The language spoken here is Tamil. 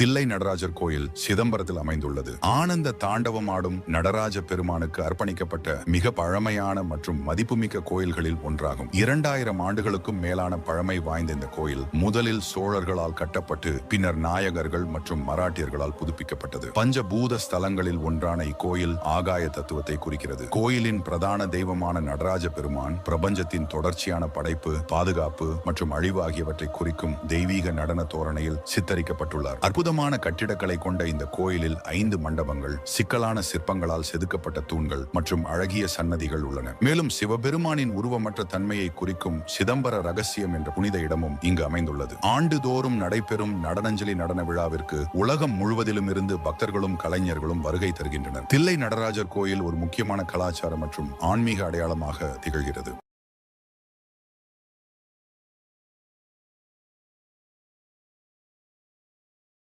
தில்லை நடராஜர் கோயில் சிதம்பரத்தில் அமைந்துள்ளது. ஆனந்த தாண்டவம் ஆடும் நடராஜ பெருமானுக்கு அர்ப்பணிக்கப்பட்ட மிக பழமையான மற்றும் மதிப்புமிக்க கோயில்களில் ஒன்றாகும். இரண்டாயிரம் ஆண்டுகளுக்கும் மேலான பழமை வாய்ந்த இந்த கோயில் முதலில் சோழர்களால் கட்டப்பட்டு பின்னர் நாயகர்கள் மற்றும் மராட்டியர்களால் புதுப்பிக்கப்பட்டது. பஞ்சபூத ஸ்தலங்களில் ஒன்றான இக்கோயில் ஆகாய தத்துவத்தை குறிக்கிறது. கோயிலின் பிரதான தெய்வமான நடராஜ பெருமான் பிரபஞ்சத்தின் தொடர்ச்சியான படைப்பு பாதுகாப்பு மற்றும் அழிவு ஆகியவற்றை குறிக்கும் தெய்வீக நடன தோரணையில் சித்தரிக்கப்பட்டுள்ளார். அற்புதமான கட்டிடக்கலை கொண்ட இந்த கோயிலில் ஐந்து மண்டபங்கள் சிக்கலான சிற்பங்களால் செதுக்கப்பட்ட தூண்கள் மற்றும் அழகிய சன்னதிகள் உள்ளன. மேலும் சிவபெருமானின் உருவமற்ற தன்மையை குறிக்கும் சிதம்பர ரகசியம் என்ற புனித இடமும் இங்கு அமைந்துள்ளது. ஆண்டுதோறும் நடைபெறும் நடனஞ்சலி நடன விழாவிற்கு உலகம் முழுவதிலும் இருந்து பக்தர்களும் கலைஞர்களும் வருகை தருகின்றனர். தில்லை நடராஜர் கோயில் ஒரு முக்கியமான கலாச்சார மற்றும் ஆன்மீக அடையாளமாக திகழ்கிறது.